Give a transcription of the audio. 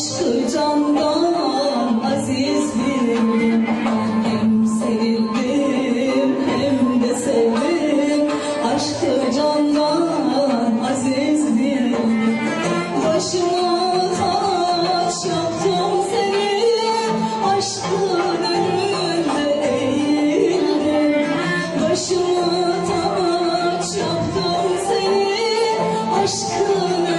Aşkı candan aziz bilirim Hem sevildim hem de sevdim. Aşkı candan aziz bilirim Başıma taş yaptım seni. Aşkın önünde eğildim. Başıma taş yaptım seni. Aşkın